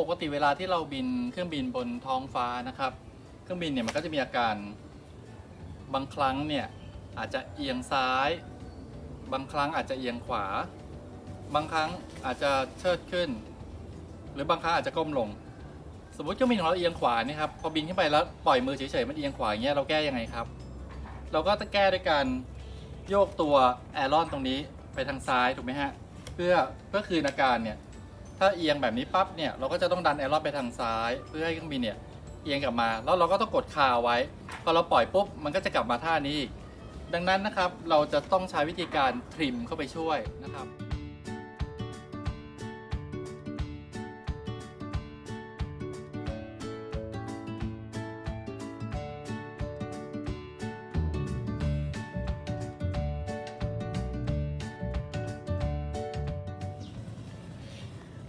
ปกติเวลาที่เราบินเครื่องบินบนท้องฟ้านะครับ เครื่องบินเนี่ยมันก็จะมีอาการบางครั้งเนี่ยอาจจะเอียงซ้าย บางครั้งอาจจะเอียงขวา บางครั้งอาจจะเชิดขึ้น หรือบางครั้งอาจจะก้มลง สมมติเครื่องบินของเราเอียงขวานี่ครับพอบินขึ้นไปแล้วปล่อยมือเฉยๆมันเอียงขวาอย่างเงี้ยเราแก้ยังไงครับ เราก็จะแก้ด้วยการโยกตัวแอรอนตรงนี้ไปทางซ้ายถูกไหมฮะเพื่อเพื่อคืนอาการเนี่ย ถ้าเอียงแบบนี้ปั๊บเนี่ยเราก็จะต้องดันแอร์ล็อตไปทางซ้าย เพื่อให้เครื่องบินเนี่ยเอียงกลับมา แล้วเราก็ต้องกดคาไว้ พอเราปล่อยปุ๊บมันก็จะกลับมาท่านี้ ดังนั้นนะครับเราจะต้องใช้วิธีการทริมเข้าไปช่วยนะครับ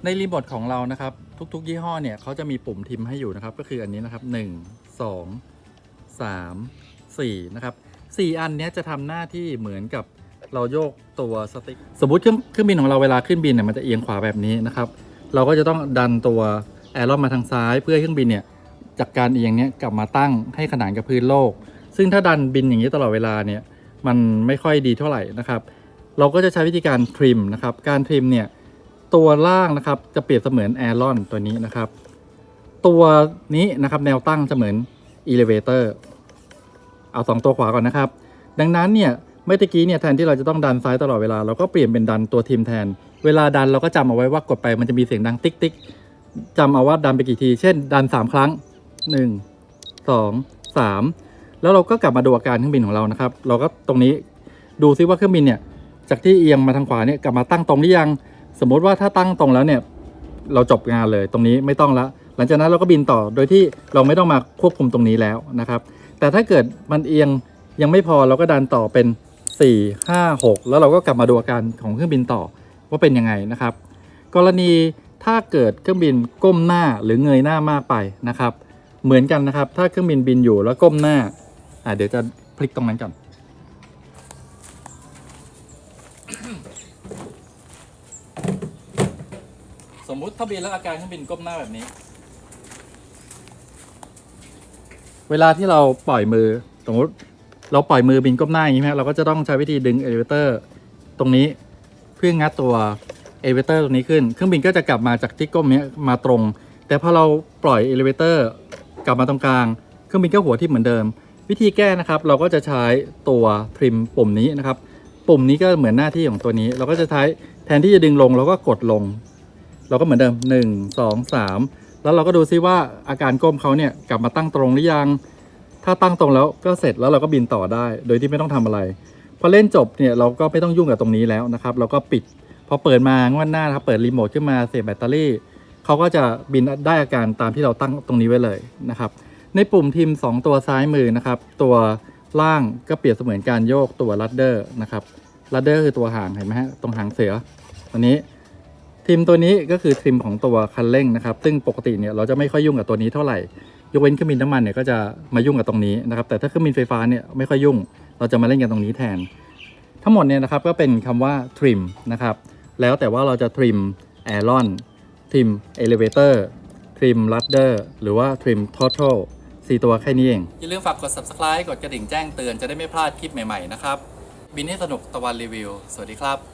ในรีโมทของเรานะครับ ทุกๆ ยี่ห้อเนี่ยเขาจะมีปุ่มทิมให้อยู่นะครับ ก็คืออันนี้นะครับ 1 2 3 4 นะครับ 4 อันนี้จะทำหน้าที่เหมือนกับเราโยกตัวสติ๊กสมมติเครื่องเครื่องบินของเราเวลาขึ้นบินเนี่ยมันจะเอียงขวาแบบนี้นะครับ เราก็จะต้องดันตัวแอร์ลอมาทางซ้าย เพื่อเครื่องบินเนี่ยจากการเอียงเนี้ยกลับมาตั้งให้ขนานกับพื้นโลก ซึ่งถ้าดันบินอย่างนี้ตลอดเวลาเนี่ยมันไม่ค่อยดีเท่าไหร่นะครับ เราก็จะใช้วิธีการทริมนะครับ การทริมเนี่ย ตัวล่างนะครับจะเปรียบเสมือนแอรอนตัวนี้นะครับ ตัวนี้นะครับแนวตั้งจะเหมือน elevator เอาสองตัวขวาก่อนนะครับ ดังนั้นเนี่ยเมื่อกี้เนี่ยแทนที่เราจะต้องดันซ้ายตลอดเวลาเราก็เปลี่ยนเป็นดันตัวทีมแทน เวลาดันเราก็จำเอาไว้ว่ากดไปมันจะมีเสียงดังติ๊กติ๊กจำเอาว่าดันไปกี่ที เช่น ดัน 3 ครั้ง 1 2 3 แล้วเราก็กลับมาดูอาการเครื่องบินของเรานะครับ เราก็ตรงนี้ดูซิว่าเครื่องบินเนี่ยจากที่เอียงมาทางขวาเนี่ยกลับมาตั้งตรงหรือยัง สมมติว่าถ้าตั้งตรงแล้วเนี่ย เราจบงานเลยตรงนี้ไม่ต้องละหลังจากนั้นเราก็บินต่อโดยที่เราไม่ต้องมาควบคุมตรงนี้แล้วนะครับ แต่ถ้าเกิดมันเอียงยังไม่พอเราก็ดันต่อเป็น 4 5 6 แล้วเราก็กลับมาดูอาการของเครื่องบินต่อว่าเป็นยังไงนะครับ กรณีถ้าเกิดเครื่องบินก้มหน้าหรือเงยหน้ามากไปนะครับ เหมือนกันนะครับ ถ้าเครื่องบินบินอยู่แล้วก้มหน้าอ่าเดี๋ยวจะพลิกตรงนั้นก่อน มมุติถ้าบินแล้วอาการเครื่องบินก้มหน้าแบบนี้ เวลาที่เราปล่อยมือสมมติเราปล่อยมือบินก้มหน้าอย่างนี้ไหมเราก็จะต้องใช้วิธีดึงเอลิเวเตอร์ตรงนี้เพื่องัดตัวเอลิเวเตอร์ตรงนี้ขึ้น เครื่องบินก็จะกลับมาจากที่ก้มเนี้ยมาตรง แต่พอเราปล่อยเอลิเวเตอร์กลับมาตรงกลาง เครื่องบินก็หัวที่เหมือนเดิม วิธีแก้นะครับ เราก็จะใช้ตัวทริมปุ่มนี้นะครับ ปุ่มนี้ก็เหมือนหน้าที่ของตัวนี้ เราก็จะใช้แทนที่จะดึงลงเราก็กดลง เราก็เหมือนเดิม 1 2 3 แล้วเราก็ดูซิว่าอาการก้มเขาเนี่ยกลับมาตั้งตรงหรือยัง ถ้าตั้งตรงแล้วก็เสร็จแล้วเราก็บินต่อได้ โดยที่ไม่ต้องทำอะไร พอเล่นจบเนี่ยเราก็ไม่ต้องยุ่งกับตรงนี้แล้วนะครับ เราก็ปิด พอเปิดมางวดหน้านะครับเปิดรีโมทขึ้นมาเสียบแบตเตอรี่เขาก็จะบินได้อาการตามที่เราตั้งตรงนี้ไว้เลยนะครับ ในปุ่มทีม2 ตัวซ้ายมือนะครับ ตัวล่างก็เปรียบเสมือนการโยกตัวลัดเดอร์นะครับลัดเดอร์คือตัวหางเห็นไหมฮะตรงหางเสือตัวนี้ ทิมตัวนี้ก็คือทิมของตัวคันเร่งนะครับ ซึ่งปกติเนี่ยเราจะไม่ค่อยยุ่งกับตัวนี้เท่าไหร่ ยกเว้นเครื่องบินน้ำมันเนี่ยก็จะมายุ่งกับตรงนี้นะครับ แต่ถ้าเครื่องบินไฟฟ้าเนี่ยไม่ค่อยยุ่ง เราจะมาเล่นกันตรงนี้แทน ทั้งหมดเนี่ยนะครับก็เป็นคำว่า trim นะครับ แล้วแต่ว่าเราจะ trim aileron trim elevator trim rudder หรือว่า trim throttle สี่ตัวแค่นี้เอง อย่าลืมฝากกด subscribe กดกระดิ่งแจ้งเตือนจะได้ไม่พลาดคลิปใหม่ๆนะครับ บินให้สนุกตะวันรีวิว สวัสดีครับ